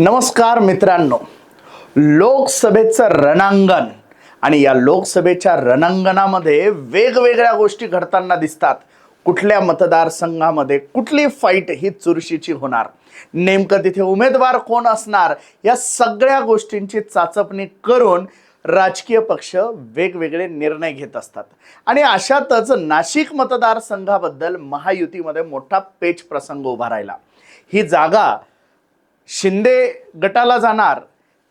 नमस्कार मित्रांनो. लोकसभेचं रणांगण आणि या लोकसभेच्या रणांगणामध्ये वेगवेगळ्या गोष्टी घडताना दिसतात. कुठल्या मतदारसंघामध्ये कुठली फाईट ही चुरशीची होणार? नेमकं तिथे उमेदवार कोण असणार? या सगळ्या गोष्टींची चाचपणी करून राजकीय पक्ष वेगवेगळे निर्णय घेत असतात. आणि अशातच नाशिक मतदारसंघाबद्दल महायुतीमध्ये मोठा पेच प्रसंग उभा राहिला. ही जागा शिंदे गटाला जाणार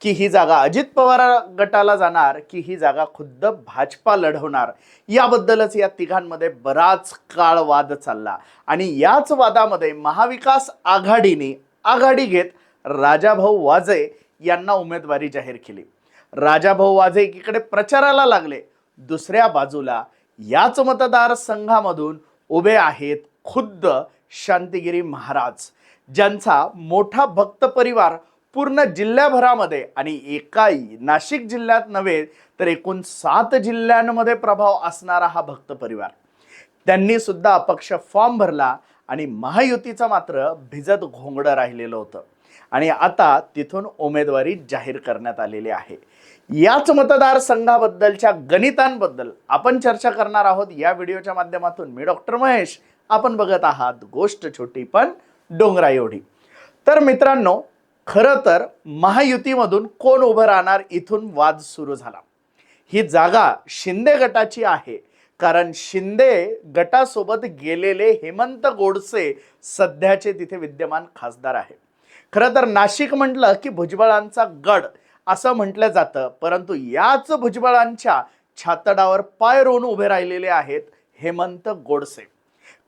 की ही जागा अजित पवार गटाला जाणार की ही जागा खुद्द भाजपा लढवणार? याबद्दलच या तिघांमध्ये बराच काळ वाद चालला. आणि याच वादामध्ये महाविकास आघाडीने आघाडी घेत राजाभाऊ वाजे यांना उमेदवारी जाहीर केली. राजाभाऊ वाजे एकीकडे प्रचाराला लागले दुसऱ्या बाजूला याच मतदारसंघामधून उभे आहेत खुद्द शांतिगिरी महाराज ज्यांचा मोठा भक्त परिवार पूर्ण जिल्ह्याभरामध्ये आणि एकाही नाशिक जिल्ह्यात नव्हे तर एकूण सात जिल्ह्यांमध्ये प्रभाव असणारा हा भक्त परिवार. त्यांनी सुद्धा अपक्ष फॉर्म भरला आणि महायुतीचं मात्र भिजत घोंगडं राहिलेलं होतं. आणि आता तिथून उमेदवारी जाहीर करण्यात आलेली आहे. याच मतदारसंघाबद्दलच्या गणितांबद्दल आपण चर्चा करणार आहोत. या व्हिडिओच्या माध्यमातून मी डॉक्टर महेश आपण बघत आहात गोष्ट छोटी पण डोंगरा एवढी. तर मित्रांनो खरं तर महायुतीमधून कोण उभं राहणार? इथून वाद सुरू झाला. ही जागा शिंदे गटाची आहे. कारण शिंदे गटासोबत गेलेले हेमंत गोडसे सध्याचे तिथे विद्यमान खासदार आहे. खरं तर नाशिक म्हटलं की भुजबळांचा गड असं म्हटलं जातं. परंतु याच भुजबळांच्या छातडावर पाय रोवून उभे राहिलेले आहेत हेमंत गोडसे.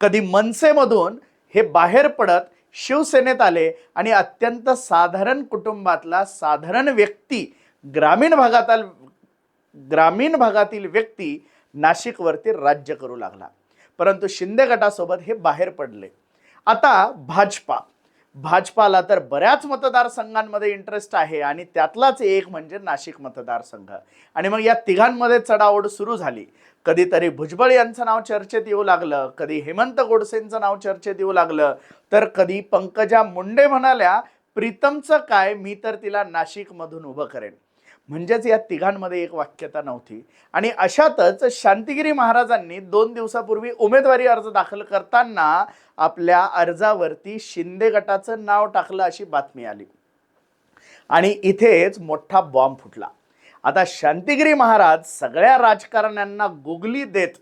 कधी मनसेमधून हे बाहेर पडत शिवसेनेत आले आणि अत्यंत साधारण कुटुंबातला साधारण व्यक्ती ग्रामीण भागातील ग्रामीण भागातील व्यक्ती नाशिकवरती राज्य करू लागला. परंतु शिंदे गटासोबत हे बाहेर पडले. आता भाजपा. भाजपाला तर बऱ्याच मतदारसंघांमध्ये इंटरेस्ट आहे आणि त्यातलाच एक म्हणजे नाशिक मतदारसंघ. आणि मग या तिघांमध्ये चढाओढ सुरू झाली. कधीतरी भुजबळ यांचं नाव चर्चेत येऊ लागलं कधी हेमंत गोडसेंचं नाव चर्चेत येऊ लागलं तर कधी पंकजा मुंडे म्हणाल्या प्रीतमचं काय? मी तर तिला नाशिकमधून उभं करेन. म्हणजेच या तिघांमध्ये एक वाक्यता नव्हती. आणि अशातच शांतिगिरी महाराजांनी दोन दिवसापूर्वी उमेदवारी अर्ज दाखल करताना आपल्या अर्जावरती शिंदे गटाचं नाव टाकलं अशी बातमी आली. आणि इथेच मोठा बॉम्ब फुटला. आता शांतिगिरी महाराज सगळ्या राजकारण्यांना गुगली देत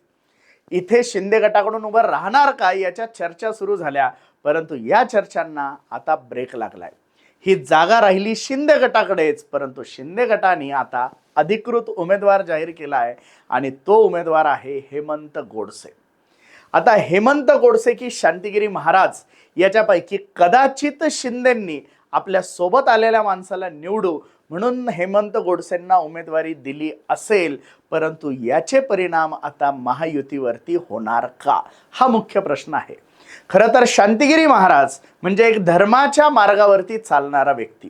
इथे शिंदे गटाकडून उभं राहणार का याच्या चर्चा सुरू झाल्या. परंतु या चर्चांना आता ब्रेक लागलाय. ही जागा राहिली शिंदे गटाकडेच परंतु शिंदे गटाने आता अधिकृत उमेदवार जाहीर केला आहे आणि तो उमेदवार आहे हेमंत गोडसे. आता हेमंत गोडसे की शांतिगिरी महाराज याच्यापैकी कदाचित शिंदेंनी आपल्यासोबत आलेल्या माणसाला निवडू म्हणून हेमंत गोडसेंना उमेदवारी दिली असेल परंतु याचे परिणाम आता महायुतीवरती होणार का? हा मुख्य प्रश्न आहे. खरं तर शांतिगिरी महाराज म्हणजे एक धर्माच्या मार्गावरती चालणारा व्यक्ती.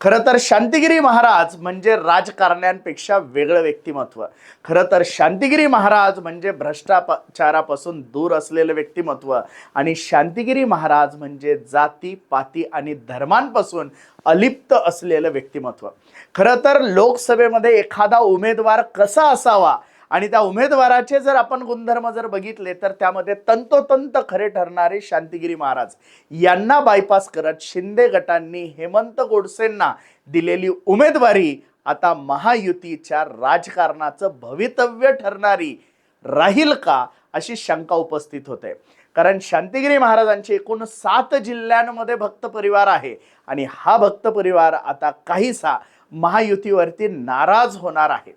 खरं तर शांतिगिरी महाराज म्हणजे राजकारण्यांपेक्षा वेगळं व्यक्तिमत्व. खरं तर शांतिगिरी महाराज म्हणजे भ्रष्टाचारापासून दूर असलेलं व्यक्तिमत्व. आणि शांतिगिरी महाराज म्हणजे जाती पाती आणि धर्मांपासून अलिप्त असलेलं व्यक्तिमत्व. खरं तर लोकसभेमध्ये एखादा उमेदवार कसा असावा आणि त्या उमेदवाराचे जर आपण गुणधर्म जर बघितले तर त्यामध्ये तंतोतंत खरे ठरणारे शांतिगिरी महाराज यांना बायपास करत शिंदे गटांनी हेमंत गोडसेंना दिलेली उमेदवारी आता महायुतीच्या राजकारणाचं भवितव्य ठरणारी राहील का अशी शंका उपस्थित होते. कारण शांतिगिरी महाराजांचे एकूण सात जिल्ह्यांमध्ये भक्त परिवार आहे आणि हा भक्त परिवार आता काहीसा महायुतीवरती नाराज होणार आहे.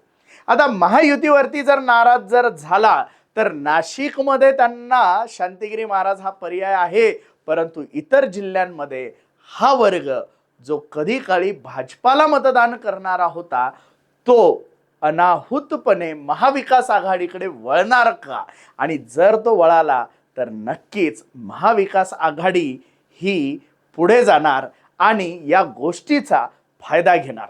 आता महायुतीवरती जर नाराज जर झाला तर नाशिकमध्ये त्यांना शांतिगिरी महाराज हा पर्याय आहे. परंतु इतर जिल्ह्यांमध्ये हा वर्ग जो कधी काळी भाजपाला मतदान करणारा होता तो अनाहूतपणे महाविकास आघाडीकडे वळणार का? आणि जर तो वळाला तर नक्कीच महाविकास आघाडी ही पुढे जाणार आणि या गोष्टीचा फायदा घेणार.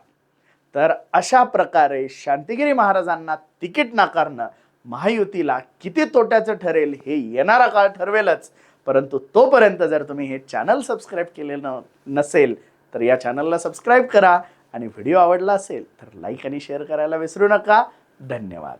तर अशा प्रकारे शांतिगिरी महाराजांना तिकीट नाकारणं महायुतीला किती तोट्याचं ठरेल हे येणारा काळ ठरवेलच. परंतु तोपर्यंत जर तुम्ही हे चॅनल सबस्क्राईब केलेलं नसेल तर या चॅनलला सबस्क्राईब करा. आणि व्हिडिओ आवडला असेल तर लाईक आणि शेअर करायला विसरू नका. धन्यवाद.